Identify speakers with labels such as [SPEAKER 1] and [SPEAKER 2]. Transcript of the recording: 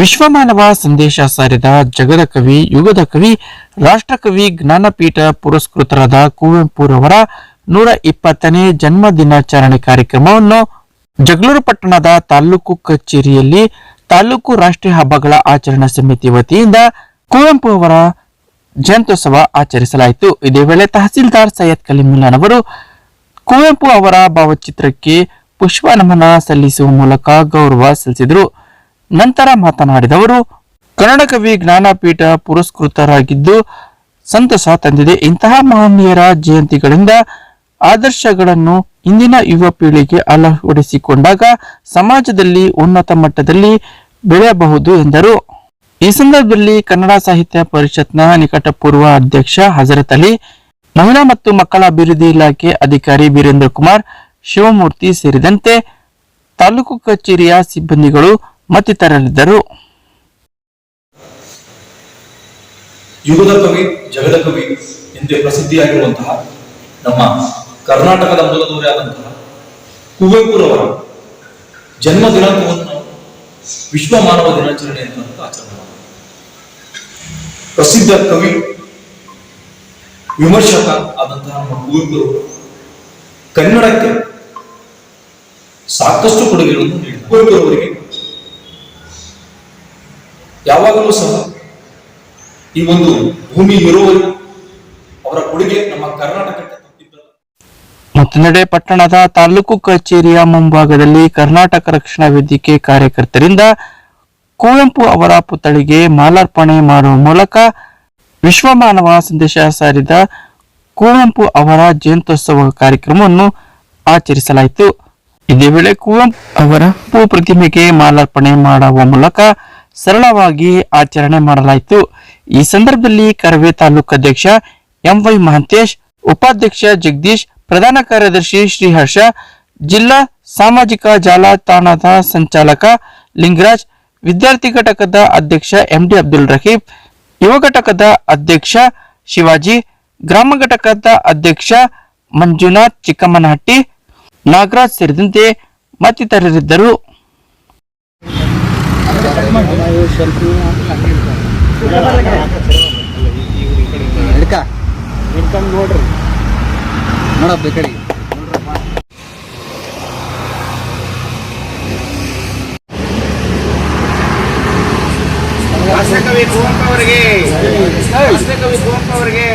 [SPEAKER 1] ವಿಶ್ವಮಾನವ ಸಂದೇಶ ಸಾರಿದ ಜಗದ ಕವಿ, ಯುಗದ ಕವಿ, ರಾಷ್ಟ್ರಕವಿ ಜ್ಞಾನಪೀಠ ಪುರಸ್ಕೃತರಾದ ಕುವೆಂಪುರವರ ನೂರ ಇಪ್ಪತ್ತನೇ ಜನ್ಮ ದಿನಾಚರಣೆ ಕಾರ್ಯಕ್ರಮವನ್ನು ಜಗಳೂರು ಪಟ್ಟಣದ ತಾಲೂಕು ಕಚೇರಿಯಲ್ಲಿ ತಾಲೂಕು ರಾಷ್ಟ್ರೀಯ ಹಬ್ಬಗಳ ಆಚರಣಾ ಸಮಿತಿ ವತಿಯಿಂದ ಕುವೆಂಪು ಅವರ ಜಯಂತ್ಯೋತ್ಸವ ಆಚರಿಸಲಾಯಿತು. ಇದೇ ವೇಳೆ ತಹಸೀಲ್ದಾರ್ ಸೈಯದ್ ಕಲೀಮುಲ್ಲಾನ್ ಅವರು ಕುವೆಂಪು ಅವರ ಭಾವಚಿತ್ರಕ್ಕೆ ಪುಷ್ಪ ನಮನ ಸಲ್ಲಿಸುವ ಮೂಲಕ ಗೌರವ ಸಲ್ಲಿಸಿದರು. ನಂತರ ಮಾತನಾಡಿದವರು, ಕನ್ನಡ ಕವಿ ಜ್ಞಾನಪೀಠ ಪುರಸ್ಕೃತರಾಗಿದ್ದು, ಸಂತಸ ತಂದಿದೆ. ಇಂತಹ ಮಹನೀಯರ ಜಯಂತಿಗಳಿಂದ ಆದರ್ಶಗಳನ್ನು ಇಂದಿನ ಯುವ ಪೀಳಿಗೆ ಅಳವಡಿಸಿಕೊಂಡಾಗ ಸಮಾಜದಲ್ಲಿ ಉನ್ನತ ಮಟ್ಟದಲ್ಲಿ ಬೆಳೆಯಬಹುದು ಎಂದರು. ಈ ಸಂದರ್ಭದಲ್ಲಿ ಕನ್ನಡ ಸಾಹಿತ್ಯ ಪರಿಷತ್ನ ನಿಕಟಪೂರ್ವ ಅಧ್ಯಕ್ಷ ಹಜರತ್ ಅಲಿ, ಮಹಿಳಾ ಮತ್ತು ಮಕ್ಕಳ ಅಭಿವೃದ್ಧಿ ಇಲಾಖೆ ಅಧಿಕಾರಿ ವೀರೇಂದ್ರ ಕುಮಾರ್, ಶಿವಮೂರ್ತಿ ಸೇರಿದಂತೆ ತಾಲೂಕು ಕಚೇರಿಯ ಸಿಬ್ಬಂದಿಗಳು ಮತ್ತಿತರರಿದ್ದರು.
[SPEAKER 2] ಯುಗದ ಕವಿ ಜಗದ ಕವಿ ಎಂದೇ ಪ್ರಸಿದ್ಧಿಯಾಗಿರುವಂತಹ ನಮ್ಮ ಕರ್ನಾಟಕದ ಮೂಲದವರೇ ಆದಂತಹ ಕುವೆಂಪುರವರ ಜನ್ಮ ದಿನಾಂಕವನ್ನು ವಿಶ್ವ ಮಾನವ ದಿನಾಚರಣೆ ಅಂತ ಆಚರಣೆ ಪ್ರಸಿದ್ಧ ಕವಿ, ವಿಮರ್ಶಕ ಆದಂತಹ ನಮ್ಮ ಕುವೆಂಪುರವರು ಕನ್ನಡಕ್ಕೆ ಸಾಕಷ್ಟು ಕೊಡುಗೆಗಳನ್ನು ನೀಡಿದ್ದಾರೆ ಕುವೆಂಪುರವರಿಗೆ ಯಾವಾಗಲೂ ಸಹ ಈ ಒಂದು ಭೂಮಿ ಇರುವರು ಅವರ ಕೊಡುಗೆ ನಮ್ಮ ಕರ್ನಾಟಕಕ್ಕೆ
[SPEAKER 1] ಮತ್ತೊಂದೆಡೆ ಪಟ್ಟಣದ ತಾಲೂಕು ಕಚೇರಿಯ ಮುಂಭಾಗದಲ್ಲಿ ಕರ್ನಾಟಕ ರಕ್ಷಣಾ ವೇದಿಕೆ ಕಾರ್ಯಕರ್ತರಿಂದ ಕುವೆಂಪು ಅವರ ಪುತ್ಥಳಿಗೆ ಮಾಲಾರ್ಪಣೆ ಮಾಡುವ ಮೂಲಕ ವಿಶ್ವ ಮಾನವ ಸಂದೇಶ ಸಾರಿದ ಕುವೆಂಪು ಅವರ ಜಯಂತ್ಯೋತ್ಸವ ಕಾರ್ಯಕ್ರಮವನ್ನು ಆಚರಿಸಲಾಯಿತು. ಇದೇ ವೇಳೆ ಕುವೆಂಪು ಅವರ ಪ್ರತಿಮೆಗೆ ಮಾಲಾರ್ಪಣೆ ಮಾಡುವ ಮೂಲಕ ಸರಳವಾಗಿ ಆಚರಣೆ ಮಾಡಲಾಯಿತು. ಈ ಸಂದರ್ಭದಲ್ಲಿ ಕರವೇ ತಾಲೂಕು ಅಧ್ಯಕ್ಷ ಎಂವೈ ಮಹಂತೇಶ್, ಉಪಾಧ್ಯಕ್ಷ ಜಗದೀಶ್, ಪ್ರಧಾನ ಕಾರ್ಯದರ್ಶಿ ಶ್ರೀಹರ್ಷ, ಜಿಲ್ಲಾ ಸಾಮಾಜಿಕ ಜಾಲತಾಣದ ಸಂಚಾಲಕ ಲಿಂಗರಾಜ್, ವಿದ್ಯಾರ್ಥಿ ಘಟಕದ ಅಧ್ಯಕ್ಷ ಎಂಡಿ ಅಬ್ದುಲ್ ರಹೀಬ್ ಯುವ ಘಟಕದ ಅಧ್ಯಕ್ಷ ಶಿವಾಜಿ, ಗ್ರಾಮ ಘಟಕದ ಅಧ್ಯಕ್ಷ ಮಂಜುನಾಥ್ ಚಿಕ್ಕಮ್ಮನಹಟ್ಟಿ ನಾಗರಾಜ್ ಸೇರಿದಂತೆ ಮತ್ತಿತರರಿದ್ದರು.
[SPEAKER 3] ಹಿಡ್ಕ. ಹಿಡ್ಕೊಂಡು ನೋಡ್ರಿ ನೋಡಪ್ಪ ಈ ಕಡೆಗೆ.
[SPEAKER 4] ರಾಷ್ಟ್ರಕವಿ ಕುವೆಂಪು ಅವರಿಗೆ ರಾಷ್ಟ್ರಕವಿ ಕುವಂಪ ಅವರಿಗೆ.